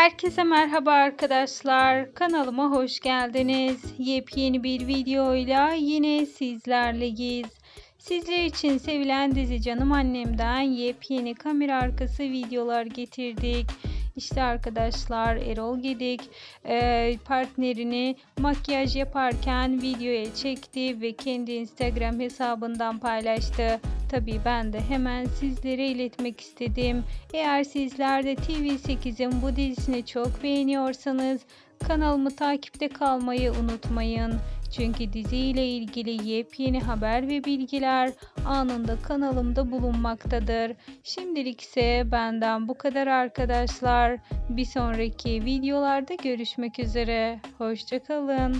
Herkese merhaba arkadaşlar. Kanalıma hoş geldiniz. Yepyeni bir videoyla yine sizlerleyiz. Sizler için sevilen dizi Canım Annem'den yepyeni kamera arkası videolar getirdik. İşte arkadaşlar Erol Gedik e, partnerini makyaj yaparken videoya çekti ve kendi Instagram hesabından paylaştı. Tabii ben de hemen sizlere iletmek istedim. Eğer sizler de TV8'in bu dizisini çok beğeniyorsanız kanalımı takipte kalmayı unutmayın. Çünkü diziyle ilgili yepyeni haber ve bilgiler anında kanalımda bulunmaktadır. Şimdilik ise benden bu kadar arkadaşlar. Bir sonraki videolarda görüşmek üzere. Hoşçakalın.